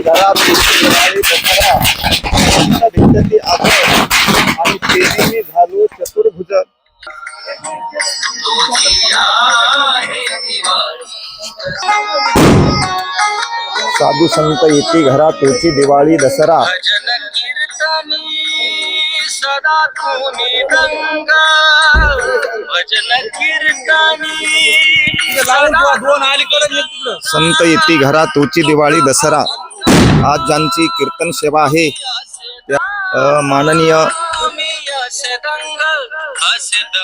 घरात आणि चतुर्भुज साधू संत येते घरात त्याची दिवाळी दसरा. सदा तुम्ही भजन कीर्तनी संत येते घरात तोची दिवाळी दसरा. आज ज्यांची कीर्तन सेवा आहे त्या माननीय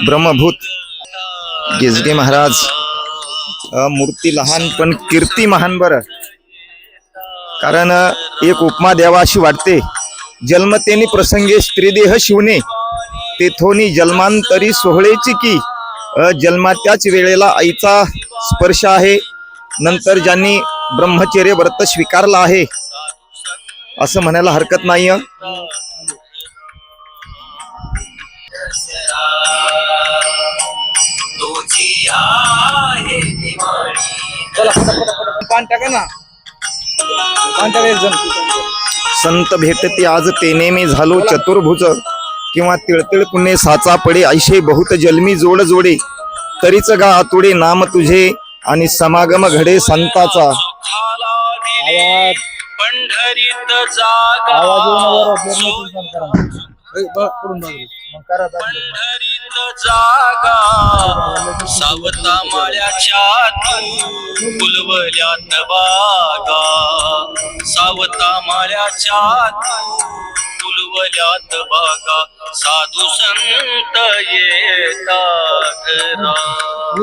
ब्रह्मभूत गेजगे महाराज मूर्ती लहान पण कीर्ती महान बर. कारण एक उपमा द्यावा अशी वाटते जन्मतेनी प्रसंगे स्त्रीदेह शिवणे तेथोनी जन्मांतरी सोहळेची की अ, जन्मात्याच वेळेला आईचा स्पर्श आहे नंतर ज्यांनी ब्रह्मचर्य व्रत स्वीकारला आहे असं म्हणायला हरकत नाही संत भेटती आज तेने मी झालो चतुर्भुज. किंवा तिळतिळ पुणे साचा पडे ऐशे बहुत जन्मी जोड जोडे. तरीच गा आतुडे नाम तुझे आणि समागम घडे संताचा. पंढरीत जागा. पंढरीत जागा. सावता माळ्याच्या तू फुलवल्यात बागा सावता माळ्याच्या तू फुलवल्यात बागा साधू संत येतात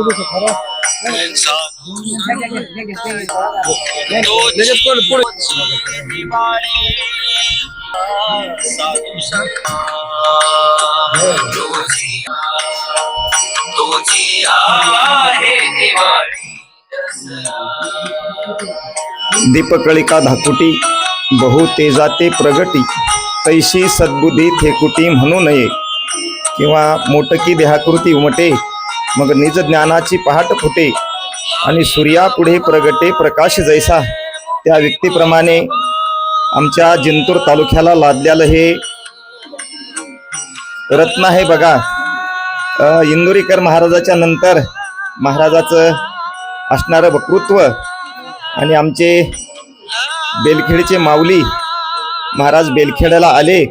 घरा? साधू तुझी आहे दिवाळी दीपकळिका धाकुटी बहु तेजाते प्रगटी तैशी सद्बुद्धी थेकुटी म्हणू नये किंवा मोटकी देहाकृती उमटे मग निज ज्ञानाची पहाट फुटे आणि सूर्यापुढे प्रगटे प्रकाश जैसा. त्या व्यक्तीप्रमाणे आमच्या जिंतूर तालुक्याला लादलेलं हे रत्न आहे बघा. इंदुरीकर महाराजाच्या नंतर महाराजाचं असणारं वक्तृत्व आणि आमचे बेलखेडचे माऊली महाराज बेलखेड्याला आले.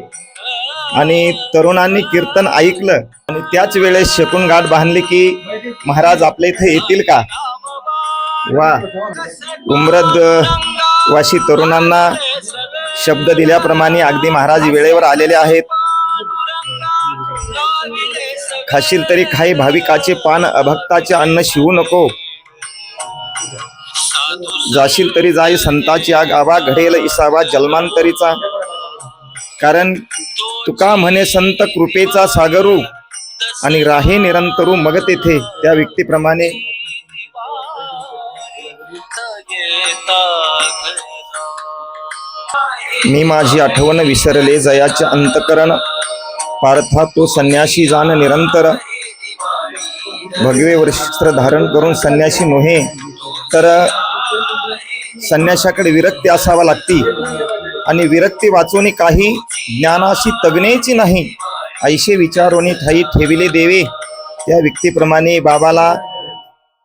आणि तरुणांनी कीर्तन ऐकलं. आणि त्याच वेळेस शकून गाठ बांधली की महाराज आपल्या इथे येतील का? वा. उमरद वाशी तरुणांना शब्द दिल्याप्रमाणे अगदी महाराज वेळेवर आलेले आहेत. खाशील तरी काही भाविकाचे पान अभक्ताचे अन्न शिवू नको. जाशील तरी जाई संताची आग आवा घडेल इसावा जन्मांतरीचा कारण तुका म्हणे संत कृपेचा सागरू आणि राहे निरंतरू मग तेथे त्या व्यक्तीप्रमाणे. मी माझी आठवण विसरले जयाचे अंतकरण. पार्था तो संन्यासी जाण निरंतर. भगवे वस्त्र धारण करून संन्यासी मोहे तर संन्याशाकडे विरक्ती असावा लागती. आणि विरक्ती वाचून काही ज्ञानाशी तगण्याची नाही. ऐशे विचारोनी ठाई ठेविले देवे. त्या व्यक्तीप्रमाणे बाबाला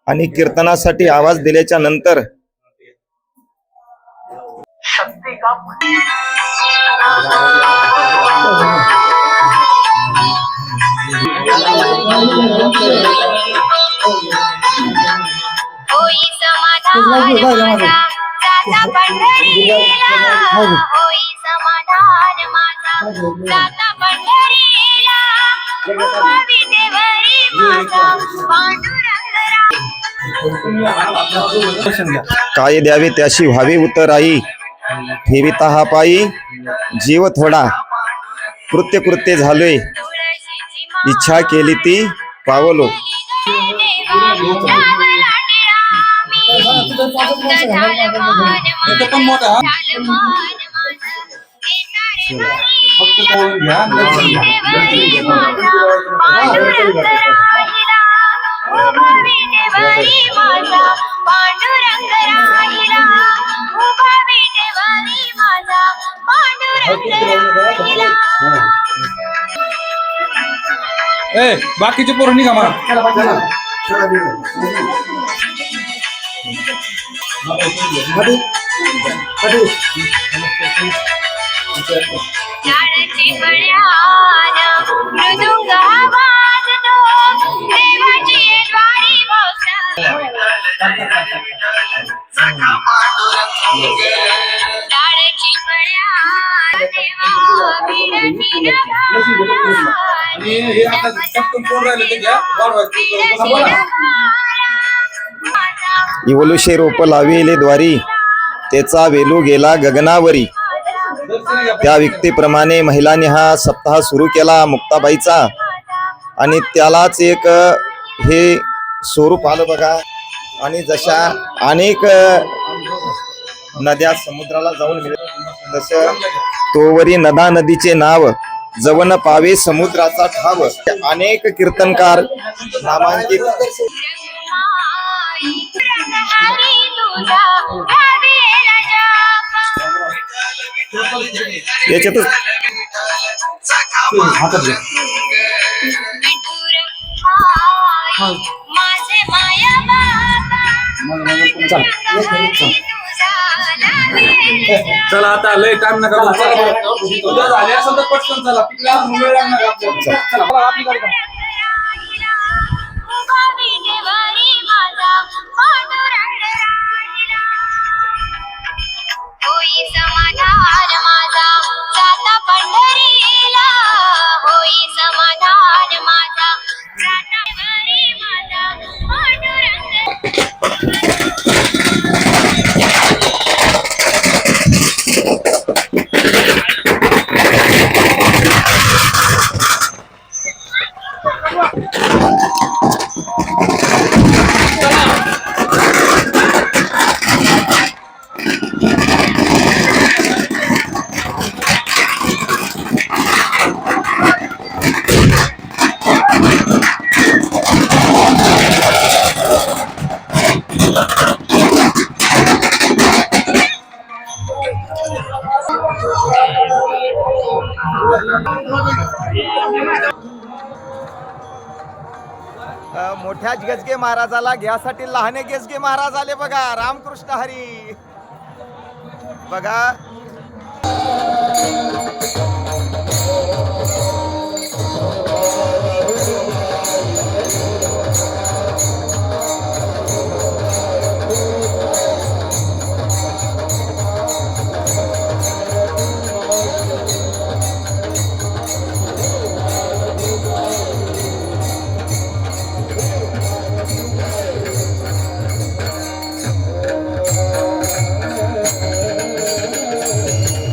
आणि कीर्तनासाठी आवाज दिल्याच्या नंतर समाधान जाता पंढरीला. होई समाधान माझा. जाता पंढरीला. माझा पांडुरंग काय द्यावे त्याशी व्हावे उतराई ठेविता हा पायी. जीव थोडा. कृत्य कृत्य झालोय. इच्छा केली ती पावलो. पण मोठा फक्त घ्या पांडुरंग राहिला उभा ए बाकीचे पोरं निघा मला. आणि हे आता पटकन कोण राहिले ते घ्या. वाढवायचं. इवलुशे रोप लाविले द्वारी. त्याचा वेलू गेला गगनावरी. त्या व्यक्तीप्रमाणे महिलांनी हा सप्ताह सुरू केला मुक्ताबाईचा. आणि त्यालाच एक हे स्वरूप आलं बघा. आणि जशा अनेक नद्या समुद्राला जाऊन मिळत तसं तोवरी नदा नदीचे नाव जवन पावे समुद्राचा ठाव. अनेक कीर्तनकार नामांकित हातात घ्या. माझे माया चला आता लय टाइम नका. चला. उद्या झाले असेल तर पटकन चला तिकडे लागणार चला आपली गाडी மதுரழகா मोठ्याच मोठ्या गजगे महाराजाला घ्यासाठी लहाने गजगे महाराज आले बघा. रामकृष्ण हरी. बघा.